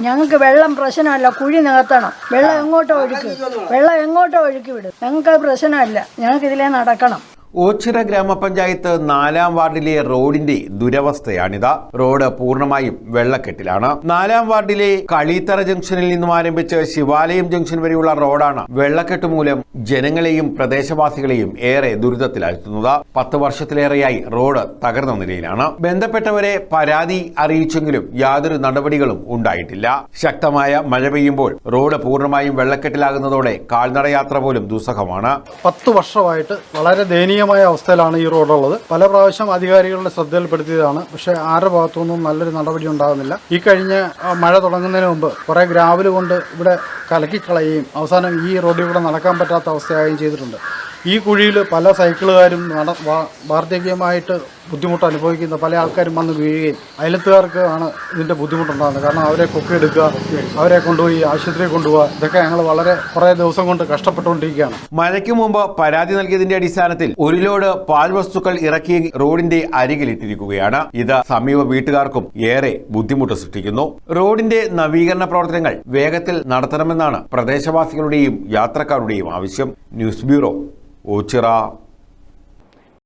ഞങ്ങൾക്ക് വെള്ളം പ്രശ്നമല്ല കുഴി നികത്തണം. വെള്ളം എങ്ങോട്ടോ ഒഴുക്കി. വെള്ളം എങ്ങോട്ടോ ഒഴുക്കി വിടും. ഞങ്ങൾക്ക് അത് പ്രശ്നമല്ല. ഞങ്ങൾക്ക് ഇതിലേ നടക്കണം. ഓച്ചിറ ഗ്രാമപഞ്ചായത്ത് നാലാം വാർഡിലെ റോഡിന്റെ ദുരവസ്ഥയാണിത്. റോഡ് പൂർണമായും വെള്ളക്കെട്ടിലാണ്. നാലാം വാർഡിലെ കളീത്തറ ജംഗ്ഷനിൽ നിന്നും ആരംഭിച്ച് ശിവാലയം ജംഗ്ഷൻ വരെയുള്ള റോഡാണ് വെള്ളക്കെട്ട് മൂലം ജനങ്ങളെയും പ്രദേശവാസികളെയും ഏറെ ദുരിതത്തിലാഴ്ത്തുന്നത്. പത്ത് വർഷത്തിലേറെയായി റോഡ് തകർന്ന നിലയിലാണ്. ബന്ധപ്പെട്ടവരെ പരാതി അറിയിച്ചെങ്കിലും യാതൊരു നടപടികളും ഉണ്ടായിട്ടില്ല. ശക്തമായ മഴ പെയ്യുമ്പോൾ റോഡ് പൂർണമായും വെള്ളക്കെട്ടിലാകുന്നതോടെ കാൽനടയാത്ര പോലും ദുസ്സഹമാണ്. പത്ത് വർഷമായിട്ട് വളരെ ദയനീയമായ അവസ്ഥയിലാണ് ഈ റോഡുള്ളത്. പല പ്രാവശ്യം അധികാരികളുടെ ശ്രദ്ധയിൽപ്പെടുത്തിയതാണ്. പക്ഷേ ആരുടെ ഭാഗത്തുനിന്നും നല്ലൊരു നടപടി ഉണ്ടാകുന്നില്ല. ഈ കഴിഞ്ഞ മഴ തുടങ്ങുന്നതിന് മുമ്പ് കുറേ ഗ്രാവൽ കൊണ്ട് ഇവിടെ കലക്കിക്കളയുകയും അവസാനം ഈ റോഡിൽ കൂടെ നടക്കാൻ പറ്റാത്ത അവസ്ഥയാകുകയും ചെയ്തിട്ടുണ്ട്. ഈ കുഴിയിൽ പല സൈക്കിളുകാരും നട വാർദ്ധക്യമായിട്ട് ബുദ്ധിമുട്ട് അനുഭവിക്കുന്ന പല ആൾക്കാരും വന്ന് വീഴുകയും അയലത്തുകാർക്ക് ആണ് ഇതിന്റെ ബുദ്ധിമുട്ടുണ്ടാകുന്നത്. കാരണം അവരെ കൊക്കിയെടുക്കുക അവരെ കൊണ്ടുപോയി ആശുപത്രിയിൽ കൊണ്ടുപോകുക ഇതൊക്കെ ഞങ്ങൾ വളരെ കുറേ ദിവസം കൊണ്ട് കഷ്ടപ്പെട്ടുകൊണ്ടിരിക്കുകയാണ്. മഴയ്ക്ക് മുമ്പ് പരാതി നൽകിയതിന്റെ അടിസ്ഥാനത്തിൽ ഒരു ലോഡ് പാൽ വസ്തുക്കൾ ഇറക്കി റോഡിന്റെ അരികിലിട്ടിരിക്കുകയാണ്. ഇത് സമീപ വീട്ടുകാർക്കും ഏറെ ബുദ്ധിമുട്ട് സൃഷ്ടിക്കുന്നു. റോഡിന്റെ നവീകരണ പ്രവർത്തനങ്ങൾ വേഗത്തിൽ നടത്തണമെന്നാണ് പ്രദേശവാസികളുടെയും യാത്രക്കാരുടെയും ആവശ്യം. News bureau Ochira